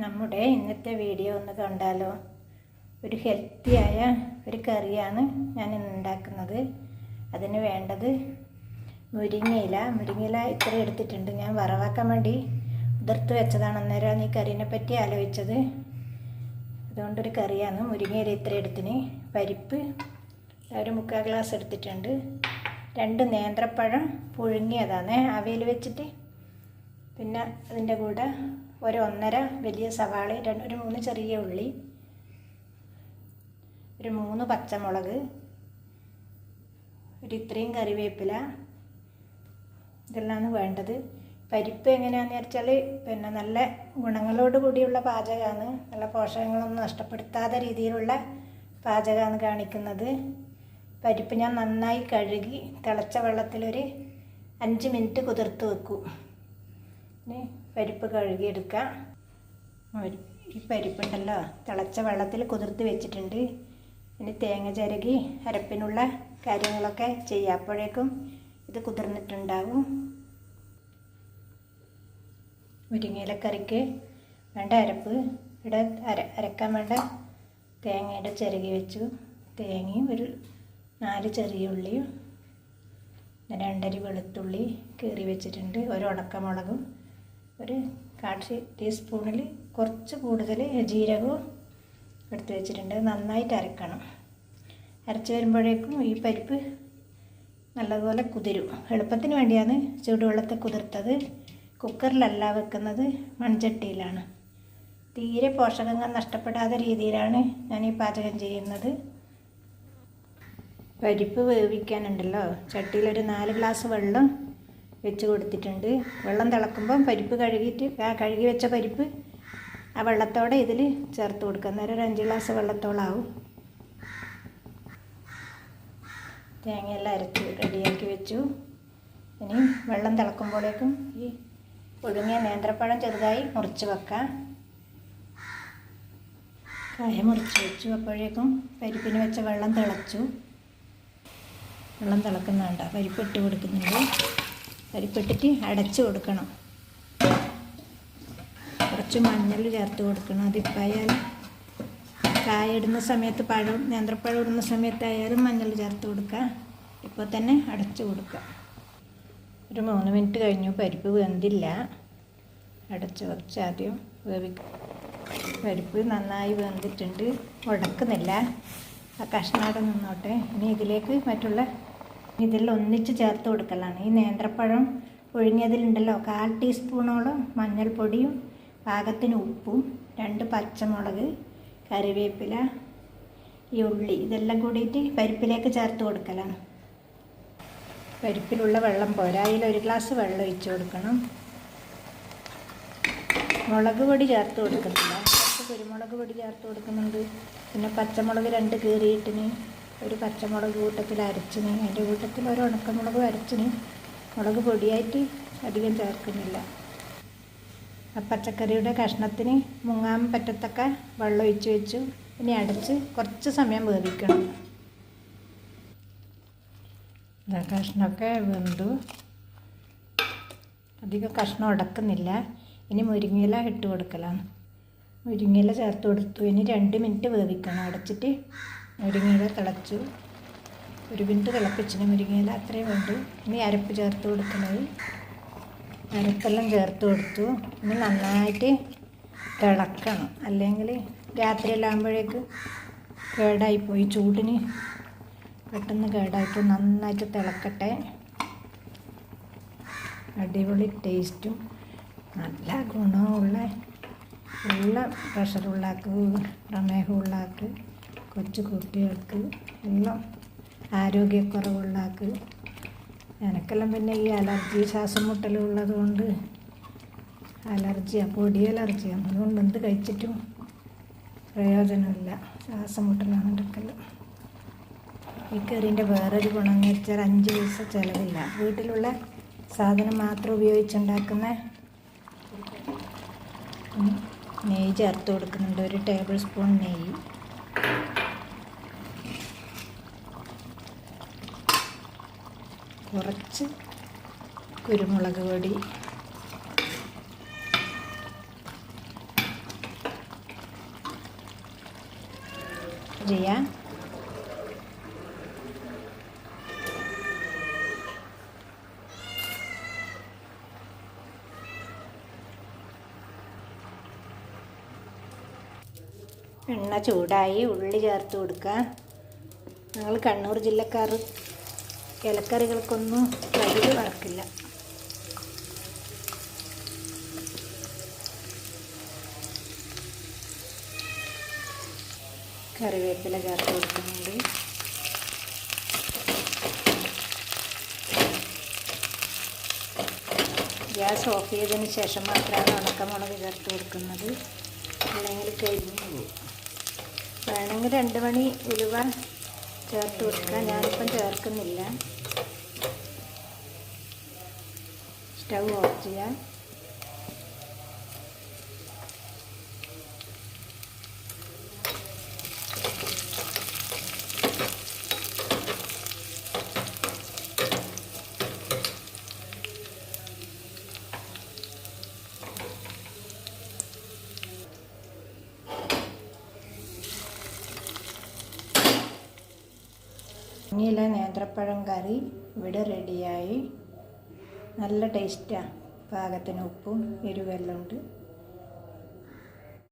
നമ്മുടെ ഇന്നത്തെ വീഡിയോ ഒന്ന് കണ്ടാലോ? ഒരു ഹെൽത്തിയായ ഒരു കറിയാണ് ഞാൻ ഇന്ന് ഉണ്ടാക്കുന്നത്. അതിന് വേണ്ടത് മുരിങ്ങയില. മുരിങ്ങയില ഇത്ര എടുത്തിട്ടുണ്ട്. ഞാൻ വറവാക്കാൻ വേണ്ടി ഉതിർത്ത് വെച്ചതാണ്. അന്നേരമാണ് ഈ കറീനെ പറ്റി ആലോചിച്ചത്. അതുകൊണ്ടൊരു കറിയാണ് മുരിങ്ങയില ഇത്ര എടുത്തിന്. പരിപ്പ് ഒരു മുക്കാൽ ഗ്ലാസ് എടുത്തിട്ടുണ്ട്. രണ്ട് നേന്ത്രപ്പഴം പുഴുങ്ങിയതാണ്. അവയിൽ വെച്ചിട്ട് പിന്നെ അതിന്റെ കൂടെ ഒരു ഒന്നര വലിയ സവാള രണ്ട് ഒരു മൂന്ന് ചെറിയ ഉള്ളി ഒരു മൂന്ന് പച്ചമുളക് ഒരു ഇത്രയും കറിവേപ്പില. ഇതെല്ലാമാണ് വേണ്ടത്. പരിപ്പ് എങ്ങനെയാണെന്ന് വെച്ചാൽ പിന്നെ നല്ല ഗുണങ്ങളോട് കൂടിയുള്ള പാചകമാണ്. നല്ല പോഷകങ്ങളൊന്നും നഷ്ടപ്പെടുത്താത്ത രീതിയിലുള്ള പാചകമാണ് കാണിക്കുന്നത്. പരിപ്പ് ഞാൻ നന്നായി കഴുകി തിളച്ച വെള്ളത്തിലൊരു അഞ്ച് മിനിറ്റ് കുതിർത്ത് വെക്കും. ഇനി പരിപ്പ് കഴുകിയെടുക്കാം. ഈ പരിപ്പുണ്ടല്ലോ തിളച്ച വെള്ളത്തിൽ കുതിർത്ത് വെച്ചിട്ടുണ്ട്. ഇനി തേങ്ങ ചിരകി അരപ്പിനുള്ള കാര്യങ്ങളൊക്കെ ചെയ്യാപ്പോഴേക്കും ഇത് കുതിർന്നിട്ടുണ്ടാവും. മുരിങ്ങയിലക്കറിക്ക് വേണ്ട അരപ്പ്. ഇവിടെ അര അരക്കാൻ വേണ്ട തേങ്ങയുടെ ചിരകി വെച്ചു. തേങ്ങയും ഒരു നാല് ചെറിയ ഉള്ളിയും രണ്ടരി വെളുത്തുള്ളി കീറി വെച്ചിട്ടുണ്ട്. ഒരു ഉണക്കമുളകും ഒരു കാൽ ടീസ്പൂണിൽ കുറച്ച് കൂടുതൽ ജീരകവും എടുത്ത് വെച്ചിട്ടുണ്ട്. നന്നായിട്ട് അരക്കണം. അരച്ച് വരുമ്പോഴേക്കും ഈ പരിപ്പ് നല്ലതുപോലെ കുതിരും. എളുപ്പത്തിന് വേണ്ടിയാണ് ചൂടുവെള്ളത്തെ കുതിർത്തത്. കുക്കറിലല്ല വെക്കുന്നത് മൺചട്ടിയിലാണ്. തീരെ പോഷകങ്ങൾ നഷ്ടപ്പെടാത്ത രീതിയിലാണ് ഞാൻ ഈ പാചകം ചെയ്യുന്നത്. പരിപ്പ് വേവിക്കാനുണ്ടല്ലോ. ചട്ടിയിലൊരു നാല് ഗ്ലാസ് വെള്ളം വെച്ച് കൊടുത്തിട്ടുണ്ട്. വെള്ളം തിളക്കുമ്പം പരിപ്പ് കഴുകിയിട്ട് ആ കഴുകി വെച്ച പരിപ്പ് ആ വെള്ളത്തോടെ ഇതിൽ ചേർത്ത് കൊടുക്കാം അന്നേരം ഒരു അഞ്ച് ഗ്ലാസ് വെള്ളത്തോളാവും. തേങ്ങയെല്ലാം അരച്ച് റെഡിയാക്കി വെച്ചു. ഇനി വെള്ളം തിളക്കുമ്പോഴേക്കും ഈ ഒഴുങ്ങിയ നേന്ത്രപ്പഴം ചെറുതായി മുറിച്ച് വെക്കാം. കായ മുറിച്ച് വെച്ചു. അപ്പോഴേക്കും പരിപ്പിന് വെച്ച വെള്ളം തിളച്ചു. വെള്ളം തിളക്കുന്നുണ്ട്. പരിപ്പിട്ട് കൊടുക്കുന്നുണ്ട്. പരിപ്പിട്ടിട്ട് അടച്ച് കൊടുക്കണം. കുറച്ച് മഞ്ഞൾ ചേർത്ത് കൊടുക്കണം. അതിപ്പായാലും കായ ഇടുന്ന സമയത്ത് പഴം നേന്ത്രപ്പഴം ഇടുന്ന സമയത്തായാലും മഞ്ഞൾ ചേർത്ത് കൊടുക്കുക. ഇപ്പോൾ തന്നെ അടച്ച് കൊടുക്കുക. ഒരു മൂന്ന് മിനിറ്റ് കഴിഞ്ഞു. പരിപ്പ് വെന്തില്ല. അടച്ച് കുറച്ച് ആദ്യം വേവിക്കും പരിപ്പ് നന്നായി വെന്തിട്ടുണ്ട്. ഉടക്കുന്നില്ല. ആ കഷ്ണാടെ നിന്നോട്ടെ. ഇനി ഇതിലേക്ക് മറ്റുള്ള ഇതിൽ ഒന്നിച്ച് ചേർത്ത് കൊടുക്കലാണ്. ഈ നേന്ത്രപ്പഴം ഒഴിഞ്ഞതിലുണ്ടല്ലോ കാൽ ടീസ്പൂണോളം മഞ്ഞൾപ്പൊടിയും പാകത്തിന് ഉപ്പും രണ്ട് പച്ചമുളക് കറിവേപ്പില ഈ ഉള്ളി ഇതെല്ലാം കൂടിയിട്ട് പരിപ്പിലേക്ക് ചേർത്ത് കൊടുക്കലാണ്. പരിപ്പിലുള്ള വെള്ളം പോരാ. അതിൽ ഒരു ഗ്ലാസ് വെള്ളം ഒഴിച്ചു കൊടുക്കണം. മുളക് പൊടി ചേർത്ത് കൊടുക്കുന്നില്ല. കുറച്ച് കുരുമുളക് പൊടി ചേർത്ത് കൊടുക്കുന്നുണ്ട്. പിന്നെ പച്ചമുളക് രണ്ട് കീറിയിട്ടിന് ഒരു പച്ചമുളക് കൂട്ടത്തിൽ അരച്ചിന് അതിന്റെ കൂട്ടത്തിൽ ഒരു ഉണക്കമുളക് അരച്ചിന് മുളക് പൊടിയായിട്ട് അധികം ചേർക്കുന്നില്ല. ആ പച്ചക്കറിയുടെ കഷ്ണത്തിന് മുങ്ങാൻ പറ്റത്തക്ക വെള്ളം ഒഴിച്ച് വെച്ചു. ഇനി അടച്ച് കുറച്ച് സമയം വേവിക്കണം. കഷ്ണമൊക്കെ വെന്തു. അധികം കഷ്ണം ഉടക്കുന്നില്ല. ഇനി മുരിങ്ങയില ഇട്ട് കൊടുക്കലാണ്. മുരിങ്ങയില ചേർത്ത് കൊടുത്തു. ഇനി രണ്ട് മിനിറ്റ് വേവിക്കണം. അടച്ചിട്ട് മുരിങ്ങയില തിളച്ചു. ഒരു മിനിറ്റ് തിളപ്പിച്ചിന് മുരിങ്ങയില അത്രയും വേണ്ടു. ഇനി അരപ്പ് ചേർത്ത് കൊടുക്കുന്നത് അരപ്പെല്ലാം ചേർത്ത് കൊടുത്തു. ഇനി നന്നായിട്ട് തിളക്കണം. അല്ലെങ്കിൽ രാത്രിയെല്ലാം ആകുമ്പോഴേക്ക് കേടായിപ്പോയി ചൂടിന് പെട്ടെന്ന് കേടായിപ്പോയി നന്നായിട്ട് തിളക്കട്ടെ. അടിപൊളി ടേസ്റ്റും. നല്ല ഗുണമുള്ള ഉള്ള പ്രഷറുള്ളാക്ക് പ്രമേഹമുള്ളാക്ക് കൊച്ചു കുട്ടികൾക്ക് എല്ലാം ആരോഗ്യക്കുറവുള്ളാക്ക്. എനക്കെല്ലാം പിന്നെ ഈ അലർജി ശ്വാസം മുട്ടലുള്ളത് കൊണ്ട് അലർജിയാണ് പൊടി അലർജിയാണ് അതുകൊണ്ട് എന്ത് കഴിച്ചിട്ടും പ്രയോജനമില്ല. ശ്വാസം മുട്ടലാണ് എടുക്കൽ ഈ കറീന്റെ വേറൊരു ഗുണം എന്ന് വെച്ചാൽ അഞ്ച് പൈസ ചിലവില്ല. വീട്ടിലുള്ള സാധനം മാത്രം ഉപയോഗിച്ചുണ്ടാക്കുന്ന നെയ്യ് ചേർത്ത് കൊടുക്കുന്നുണ്ട്. ഒരു ടേബിൾ സ്പൂൺ നെയ്യ്. കുറച്ച് കുരുമുളക് പൊടി. ചെയ്യാം. എണ്ണ ചൂടായി ഉള്ളി ചേർത്ത് കൊടുക്കുക നിങ്ങൾ കണ്ണൂർ ജില്ലക്കാർ ഇലക്കറികൾക്കൊന്നും കടുക് വറക്കില്ല. കറിവേപ്പില ചേർത്ത് കൊടുക്കുന്നുണ്ട്. ഗ്യാസ് ഓഫ് ചെയ്തതിന് ശേഷം മാത്രമാണ് ഉണക്കമുളക് ചേർത്ത് കൊടുക്കുന്നത്. അല്ലെങ്കിൽ കരിഞ്ഞു പോകും വേണമെങ്കിൽ രണ്ട് മണി ഉലുവ ചേർത്ത് കൊടുക്കാം ഞാനിപ്പം ചേർക്കുന്നില്ല. സ്റ്റൗ ഓഫ് ചെയ്യാം ഇനിയില്ല നേന്ത്രപ്പഴം കറി ഇവിടെ റെഡിയായി നല്ല ടേസ്റ്റാണ് പാകത്തിന് ഉപ്പും എരിവെല്ലാം ഉണ്ട്.